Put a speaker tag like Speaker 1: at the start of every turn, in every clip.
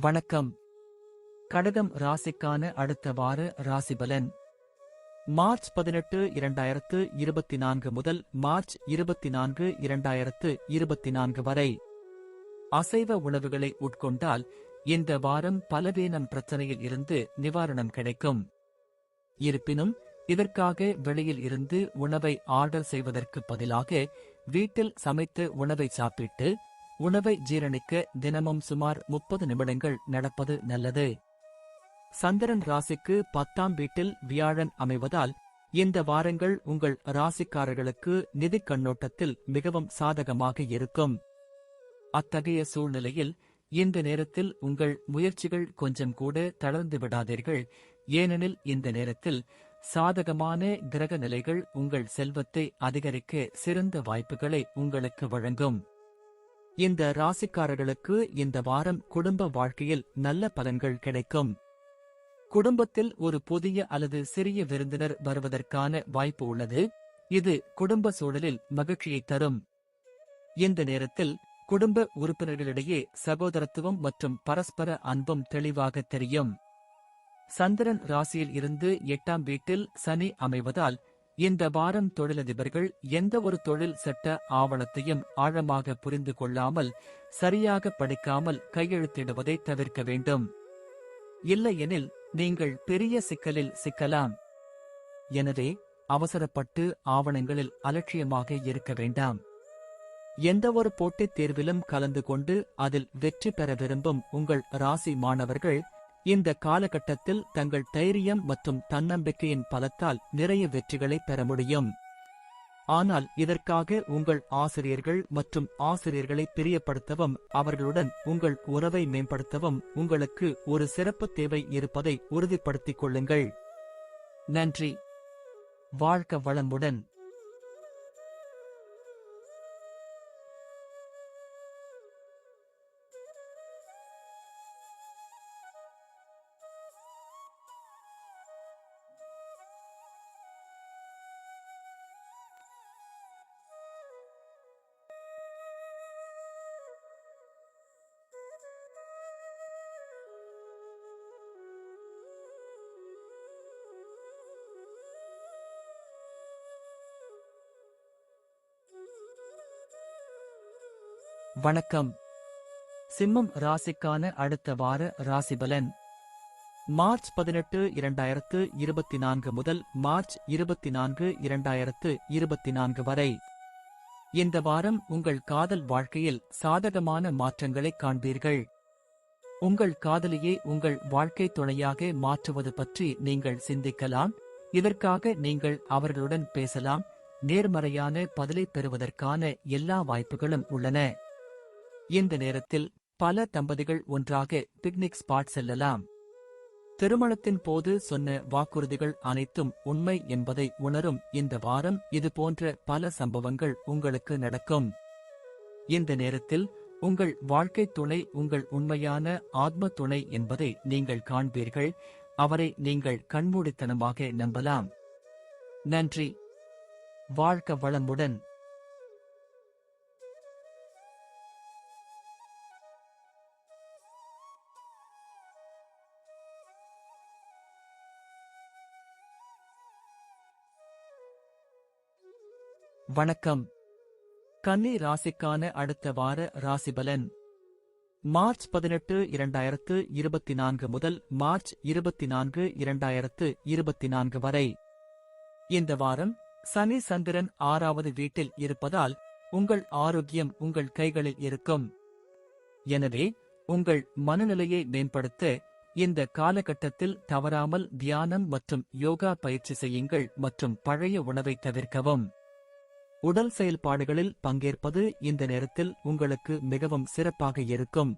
Speaker 1: வணக்கம். கடகம் ராசிக்கான அடுத்த வார ராசிபலன். மார்ச் பதினெட்டு இரண்டாயிரத்து இருபத்தி நான்கு முதல் மார்ச் இருபத்தி நான்கு இரண்டாயிரத்து இருபத்தி நான்கு வரை. அசைவ உணவுகளை உட்கொண்டால் இந்த வாரம் பலவீனம் பிரச்சனையில் இருந்து நிவாரணம் கிடைக்கும். இருப்பினும் இதற்காக வெளியில் இருந்து உணவை ஆர்டர் செய்வதற்கு பதிலாக வீட்டில் சமைத்து உணவை சாப்பிட்டு உணவை ஜீரணிக்க தினமும் சுமார் முப்பது நிமிடங்கள் நடப்பது நல்லது. சந்திரன் ராசிக்கு பத்தாம் வீட்டில் வியாழன் அமைவதால் இந்த வாரங்கள் உங்கள் ராசிக்காரர்களுக்கு நிதிக் கண்ணோட்டத்தில் மிகவும் சாதகமாக இருக்கும். அத்தகைய சூழ்நிலையில் இந்த நேரத்தில் உங்கள் முயற்சிகள் கொஞ்சம் கூட தளர்ந்து விடாதீர்கள். ஏனெனில் இந்த நேரத்தில் சாதகமான கிரக நிலைகள் உங்கள் செல்வத்தை அதிகரிக்க சிறந்த வாய்ப்புகளை உங்களுக்கு வழங்கும். இந்த ராசிக்காரர்களுக்கு இந்த வாரம் குடும்ப வாழ்க்கையில் நல்ல பலன்கள் கிடைக்கும். குடும்பத்தில் ஒரு புதிய அல்லது சிறிய விருந்தினர் வருவதற்கான வாய்ப்பு உள்ளது. இது குடும்ப சூழலில் மகிழ்ச்சியை தரும். இந்த நேரத்தில் குடும்ப உறுப்பினர்களிடையே சகோதரத்துவம் மற்றும் பரஸ்பர அன்பும் தெளிவாக தெரியும். சந்திரன் ராசியில் இருந்து எட்டாம் வீட்டில் சனி அமைவதால் இந்த வாரம் தொழிலதிபர்கள் எந்த ஒரு தொழில் சட்ட ஆவணத்தையும் ஆழமாக புரிந்து கொள்ளாமல் சரியாக படிக்காமல் கையெழுத்திடுவதை தவிர்க்க வேண்டும். இல்லையெனில் நீங்கள் பெரிய சிக்கலில் சிக்கலாம். எனவே அவசரப்பட்டு ஆவணங்களில் அலட்சியமாக இருக்க வேண்டாம். எந்தவொரு போட்டித் தேர்விலும் கலந்து கொண்டு அதில் வெற்றி பெற விரும்பும் உங்கள் ராசி மாணவர்கள் இந்த காலகட்டத்தில் தங்கள் தைரியம் மற்றும் தன்னம்பிக்கையின் பலத்தால் நிறைய வெற்றிகளை பெற முடியும். ஆனால் இதற்காக உங்கள் ஆசிரியர்கள் மற்றும் ஆசிரியர்களை பிரியப்படுத்தவும் அவர்களுடன் உங்கள் உறவை மேம்படுத்தவும் உங்களுக்கு ஒரு சிறப்பு தேவை இருப்பதை உறுதிப்படுத்திக் கொள்ளுங்கள். நன்றி. வாழ்க்க வளமுடன். வணக்கம். சிம்மம் ராசிக்கான அடுத்த வார ராசிபலன். மார்ச் பதினெட்டு இரண்டாயிரத்து இருபத்தி நான்கு முதல் மார்ச் இருபத்தி நான்கு இரண்டாயிரத்து இருபத்தி நான்கு வரை. இந்த வாரம் உங்கள் காதல் வாழ்க்கையில் சாதகமான மாற்றங்களை காண்பீர்கள். உங்கள் காதலியை உங்கள் வாழ்க்கை துணையாக மாற்றுவது பற்றி நீங்கள் சிந்திக்கலாம். இதற்காக நீங்கள் அவர்களுடன் பேசலாம். நேர்மறையான பதிலை பெறுவதற்கான எல்லா வாய்ப்புகளும் உள்ளன. இந்த நேரத்தில் பல தம்பதிகள் ஒன்றாக பிக்னிக் ஸ்பாட் செல்லலாம். திருமணத்தின் போது சொன்ன வாக்குறுதிகள் அனைத்தும் உண்மை என்பதை உணரும் இந்த வாரம் இது போன்ற பல சம்பவங்கள் உங்களுக்கு நடக்கும். இந்த நேரத்தில் உங்கள் வாழ்க்கை துணை உங்கள் உண்மையான ஆத்ம துணை என்பதை நீங்கள் காண்பீர்கள். அவரை நீங்கள் கண்மூடித்தனமாக நம்பலாம். நன்றி. வாழ்க்க வளமுடன். வணக்கம். கன்னி ராசிக்கான அடுத்த வார ராசிபலன். மார்ச் பதினெட்டு இரண்டாயிரத்து இருபத்தி நான்கு முதல் மார்ச் இருபத்தி நான்கு இரண்டாயிரத்து இருபத்தி நான்கு வரை. இந்த வாரம் சனி சந்திரன் ஆறாவது வீட்டில் இருப்பதால் உங்கள் ஆரோக்கியம் உங்கள் கைகளில் இருக்கும். எனவே உங்கள் மனநிலையை மேம்படுத்த இந்த காலகட்டத்தில் தவறாமல் தியானம் மற்றும் யோகா பயிற்சி செய்யுங்கள் மற்றும் பழைய உணவை தவிர்க்கவும். உடல் செயல்பாடுகளில் பங்கேற்பது இந்த நேரத்தில் உங்களுக்கு மிகவும் சிறப்பாக இருக்கும்.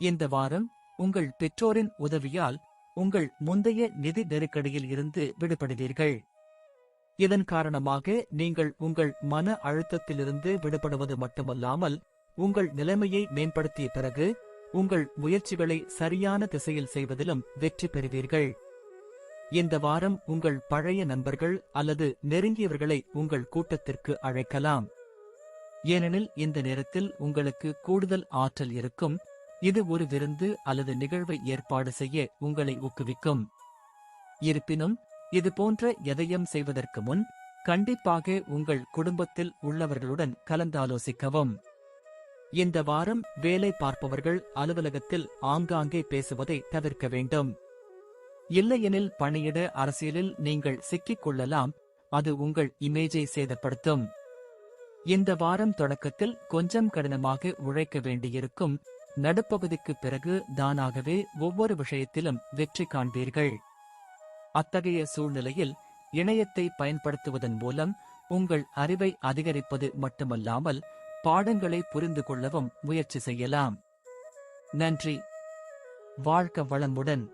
Speaker 1: இந்த வாரம் உங்கள் பெற்றோரின் உதவியால் உங்கள் முந்தைய நிதி நெருக்கடியில் இருந்து விடுபடுவீர்கள். இதன் காரணமாக நீங்கள் உங்கள் மன அழுத்தத்திலிருந்து விடுபடுவது மட்டுமல்லாமல் உங்கள் நிலைமையை மேம்படுத்திய பிறகு உங்கள் முயற்சிகளை சரியான திசையில் செய்வதிலும் வெற்றி பெறுவீர்கள். இந்த வாரம் உங்கள் பழைய நண்பர்கள் அல்லது நெருங்கியவர்களை உங்கள் கூட்டத்திற்கு அழைக்கலாம். ஏனெனில் இந்த நேரத்தில் உங்களுக்கு கூடுதல் ஆற்றல் இருக்கும். இது ஒரு விருந்து அல்லது நிகழ்வை ஏற்பாடு செய்ய உங்களை ஊக்குவிக்கும். இருப்பினும் இது போன்ற எதையும் செய்வதற்கு முன் கண்டிப்பாக உங்கள் குடும்பத்தில் உள்ளவர்களுடன் கலந்தாலோசிக்கவும். இந்த வாரம் வேலை பார்ப்பவர்கள் அலுவலகத்தில் ஆங்காங்கே பேசுவதை தவிர்க்க வேண்டும். இல்லையெனில் பணியிட அரசியலில் நீங்கள் சிக்கிக் கொள்ளலாம் அது உங்கள் இமேஜை சேதப்படுத்தும். இந்த வாரம் தொடக்கத்தில் கொஞ்சம் கடினமாக உழைக்க வேண்டியிருக்கும் நடுப்பகுதிக்கு பிறகு தானாகவே ஒவ்வொரு விஷயத்திலும் வெற்றி காண்பீர்கள். அத்தகைய சூழ்நிலையில் இணையத்தை பயன்படுத்துவதன் மூலம் உங்கள் அறிவை அதிகரிப்பது மட்டுமல்லாமல் பாடங்களை புரிந்து கொள்ளவும் முயற்சி செய்யலாம். நன்றி. வாழ்க்க வளமுடன்.